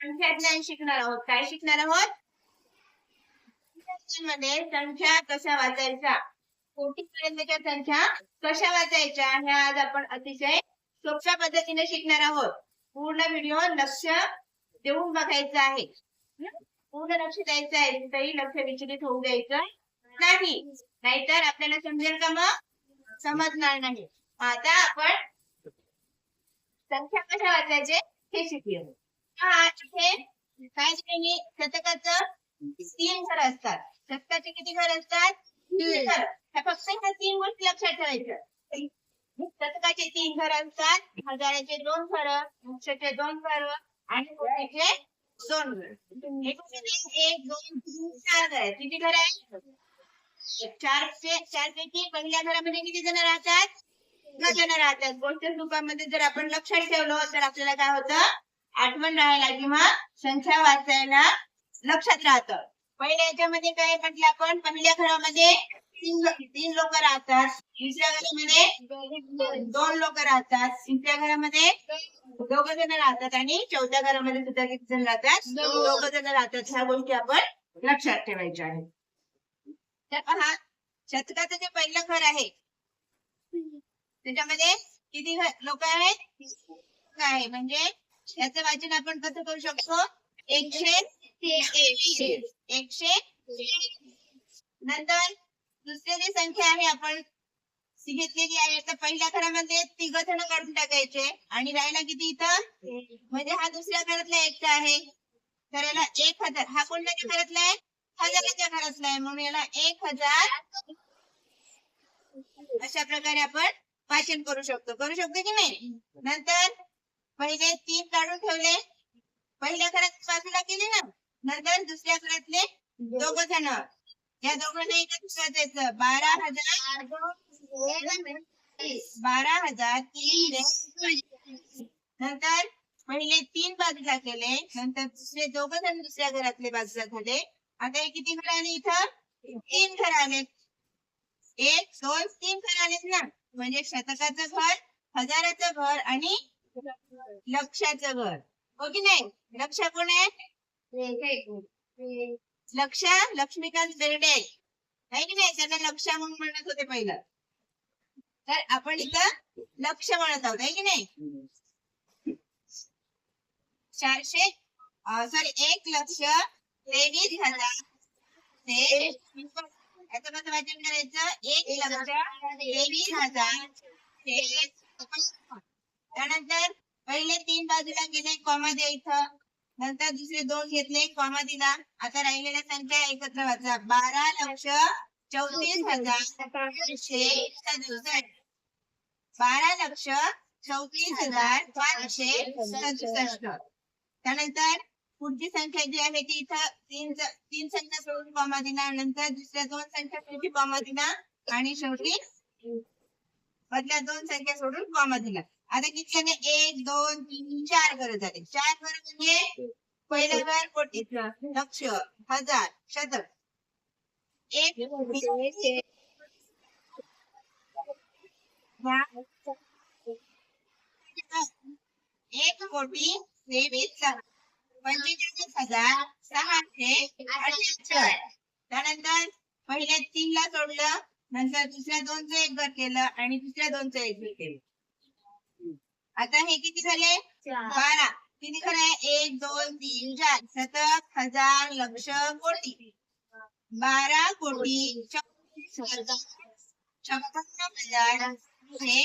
संख्याज्ञान शिकणार आहोत. काय शिकणार आहोत? मध्ये संख्या कशा वाचायच्या कोटीपर्यंतच्या संख्या कशा वाचायच्या? ह्या आज आपण अतिशय सोप्या पद्धतीने शिकणार आहोत. पूर्ण व्हिडिओ लक्ष देऊन बघायचा आहे. पूर्ण लक्ष द्यायचं आहे तरी लक्ष विचलित होऊ द्यायचं नाही. नाहीतर आपल्याला समजेल का मग? समजणार नाही. आता आपण संख्या कशा वाचायचे हे शिकूया. हा इथे काय दिले शतकाचं तीन घर असतात शतकाचे किती घर असतात तीन घर ह्या फक्त ह्या तीन गोष्टी लक्षात ठेवायच्या शतकाचे तीन घर असतात हजाराचे दोन घर लक्षाचे दोन घर आणि कोटीचे दोन घर एक दोन तीन चार घर किती घर आहेत चारशे चार पैकी पहिल्या घरामध्ये किती जण राहतात दोन जण राहतात गोष्ट रूपामध्ये जर आपण लक्षात ठेवलं तर आपल्याला काय होतं आठवण राहायला किंवा संख्या वाचायला लक्षात राहतं. पहिल्या याच्यामध्ये काय म्हटलं आपण? पहिल्या घरामध्ये तीन तीन लोक राहतात. दुसऱ्या घरामध्ये दोन लोक राहतात. तिसऱ्या घरामध्ये दोघ जण राहतात आणि चौथ्या घरामध्ये सुद्धा किती जण राहतात? दोघ जण राहतात. ह्या गोष्टी आपण लक्षात ठेवायच्या आहेत. तर पहा शतकाचं जे पहिलं घर आहे त्याच्यामध्ये किती लोक आहेत? आहे? म्हणजे याचं वाचन आपण कसं करू शकतो? एकशे तेवीस. एकशे नंतर दुसरी जी संख्या आहे आपण घेतलेली आहे. तर पहिल्या घरामध्ये तिघ जण काढून टाकायचे. आणि राहिला किती इथं? म्हणजे हा दुसऱ्या घरातला एकटा आहे. तर याला एक हजार. हा कोणत्या घरातला आहे? हजाराच्या घरातला आहे. म्हणून याला एक हजार अशा प्रकारे आपण वाचन करू शकतो. करू शकतो की नाही? नंतर पहिले तीन काढून ठेवले. पहिल्या घरात बाजूला केले ना. नंतर दुसऱ्या घरातले दोघ जण. या दोघांना एकत्र द्यायचं. बारा हजार बारा हजार तीन नंतर पहिले तीन बाजूला केले. नंतर दुसरे दोघ जण दुसऱ्या घरातले बाजूला झाले. आता हे किती घर आले इथं? तीन घर आले. एक दोन तीन घर आलेत ना. म्हणजे शतकाचं घर हजाराचं घर आणि लक्षाचं घर. हो की नाही? लक्ष कोण आहे? लक्ष लक्ष्मीकांत बेर्डे. आहे की नाही? त्यांना लक्ष म्हणून म्हणत होते पहिलं. तर आपण इथं लक्ष म्हणत आहोत आहे की नाही? चारशे सॉरी एक लक्ष तेवीस हजार ते याचं कसं वाचन करायचं. एक लक्ष तेवीस हजार ते त्यानंतर पहिले तीन बाजूला गेले कॉमा द्यायचं नंतर दुसरे दोन घेतले कॉमा दिला. आता राहिलेल्या संख्या एकत्र वाचा. बारा लक्ष चौतीस हजार पाचशे सदुसष्ट. बारा लक्ष चौतीस हजार पाचशे सदुसष्ट. त्यानंतर पुढची संख्या जी आहे ती इथं तीन तीन संख्या सोडून कॉमा दिला. नंतर दुसऱ्या दोन संख्या सोडून कॉमा दिला. आणि शेवटी मधल्या दोन संख्या सोडून कॉमा दिला. आता किती झाले? एक दोन तीन चार घर झाले. चार घर म्हणजे पहिलं घर कोटी लक्ष हजार शतक. एक एक कोटी तेवीस पंचेचाळीस हजार सहाशे अठ्याहत्तर. त्यानंतर पहिल्या तीन ला सोडलं नंतर दुसऱ्या दोनचं एक घर केलं आणि दुसऱ्या दोनचं एक घर केलं. आता हे किती झाले? बारा. किती खरं आहे? एक दोन तीन चार. शतक हजार लक्ष कोटी. बारा कोटी हजार हे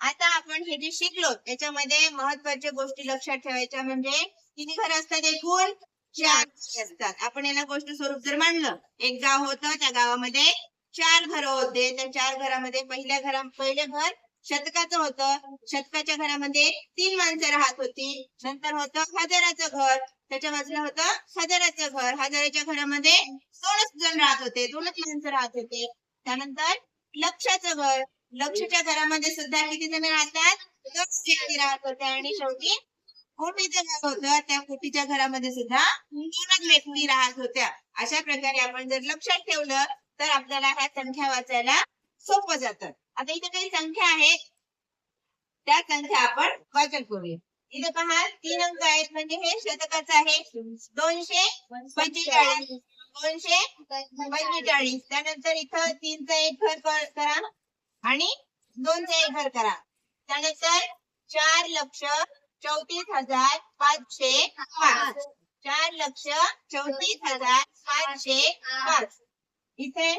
आता आपण हे जे शिकलो त्याच्यामध्ये महत्त्वाच्या गोष्टी लक्षात ठेवायच्या म्हणजे किती घर असतात एकूण? चार असतात. आपण याला गोष्ट स्वरूप जर मांडलं एक गाव होतं त्या गावामध्ये चार घरं होते. त्या चार घरामध्ये पहिल्या घरा पहिले घर शतकाचं होतं. शतकाच्या घरामध्ये तीन माणसं राहत होती. नंतर होतं हजाराचं घर. त्याच्या बाजूला होतं हजाराचं घर. हजाराच्या घरामध्ये दोनच जण राहत होते. दोनच माणसं राहत होते. त्यानंतर लक्षाचं घर. लक्षच्या घरामध्ये सुद्धा किती जण राहतात? दोन व्यक्ती राहत होते. आणि शेवटी कोटीचं घर होतं. त्या कोटीच्या घरामध्ये सुद्धा दोनच व्यक्ती राहत होत्या. अशा प्रकारे आपण जर लक्षात ठेवलं तर आपल्याला ह्या संख्या वाचायला सोपं जातं. आता इथे काही संख्या आहेत त्या संख्या आपण वाचन करूया. इथे पहा तीन अंक आहेत म्हणजे हे शतकाचं आहे. दोनशे पंचेचाळीस दोनशे पंचेचाळीस. त्यानंतर इथं तीनचा एक घर करा आणि दोनचा एक घर करा. त्यानंतर चार लक्ष चौतीस हजार पाचशे पाच. चार लक्ष चौतीस हजार पाचशे पाच. इथे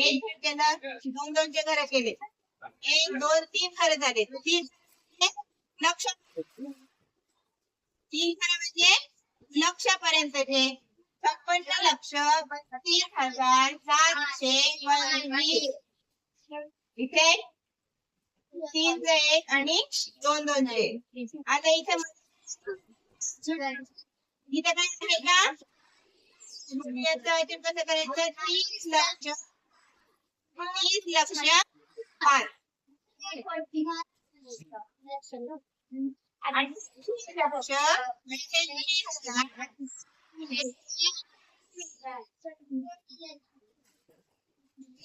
एक घर दोन दोनचे घर केले एक दोन तीन घर झाले. तीन म्हणजे लक्ष तीन घर म्हणजे लक्षापर्यंतचे. छप्पन्न लक्ष बत्तीस हजार सातशे पंचवीस इथे तीनचे एक आणि दोन दोनचे आता इथे इथे काय आहे का? याचं कसं करायचं तीस लक्ष तीस लक्ष पाच लक्ष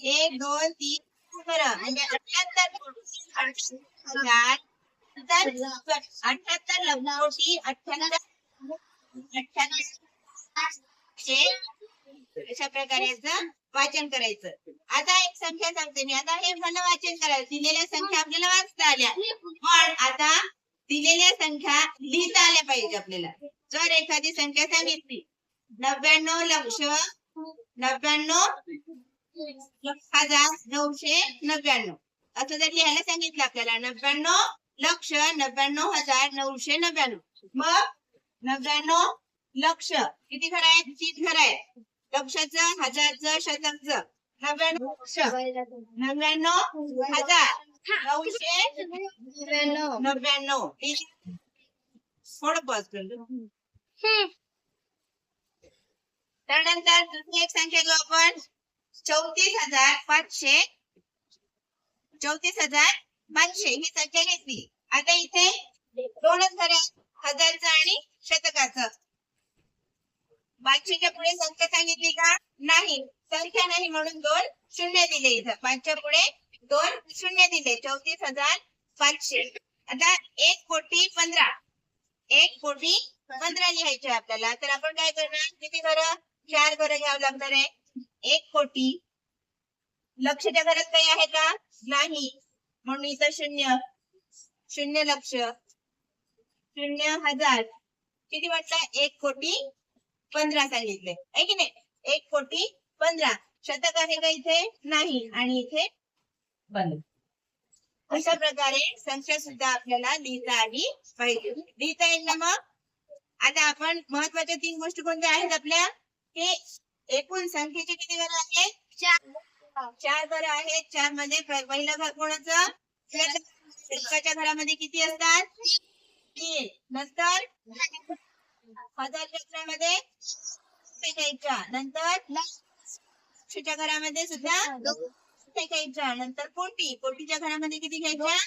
एक दोन तीन बरं म्हणजे अठ्याहत्तर हजार अठ्याहत्तर लक्षोटी अठ्याहत्तर अठ्याहत्तर अशा प्रकारे याचं वाचन करायचं. आता एक संख्या सांगते मी. आता हे मला वाचन करायचं दिलेल्या संख्या आपल्याला वाचता आल्या. पण आता दिलेल्या संख्या लिहिता आल्या पाहिजे आपल्याला. जर एखादी संख्या सांगितली नव्याण्णव लक्ष नव्याण्णव हजार नऊशे नव्याण्णव. असं जर लिहायला सांगितलं आपल्याला नव्याण्णव लक्ष नव्याण्णव हजार नऊशे नव्याण्णव. मग नव्याण्णव लक्ष. किती घर आहेत तीन घर आहेत लक्षाचं हजारचं शतकचं. नव्याण्णव लक्ष. नव्याण्णव हजार. नऊशे नव्याण्णव. थोडं त्यानंतर दुसरी एक संख्या घेऊ आपण. चौतीस हजार पाचशे. चौतीस हजार पाचशे. ही संख्या घेतली. आता इथे दोनच घर आहेत. हजारचं आणि शतकाचं. पाचशेच्या पुढे संख्या सांगितली का? नाही. संख्या नाही म्हणून दोन शून्य दिले इथं. पाचच्या पुढे दोन शून्य दिले. चौतीस हजार पाचशे. आता एक कोटी पंधरा. एक कोटी पंधरा लिहायचे आपल्याला. तर आपण काय करणार? किती घर? चार घर घ्यावं लागणार आहे. एक कोटी. लक्षच्या घरात काही आहे का? नाही. म्हणून इथं शून्य. शून्य लक्ष. शून्य हजार. किती म्हटलं? एक कोटी पंधरा सांगितले. आहे की नाही? एक कोटी पंधरा. शतक आहे का इथे? नाही. आणि इथे बंद. अशा प्रकारे संख्या सुद्धा आपल्याला लिहिता आली पाहिजे. लिहिता येईल ना मग? आता आपण महत्त्वाच्या तीन गोष्टी कोणत्या आहेत आपल्या? हे एकूण संख्येचे किती घर आहेत? चार. चार घर आहेत. चारमध्ये पहिला पहिलं घर कोणाचं? घरामध्ये किती असतात? तीन. नंतर हजारच्या घरामध्ये घ्यायच्या नंतर लक्षच्या घरामध्ये सुद्धा घ्यायच्या नंतर कोटी कोटीच्या घरामध्ये किती घ्यायच्या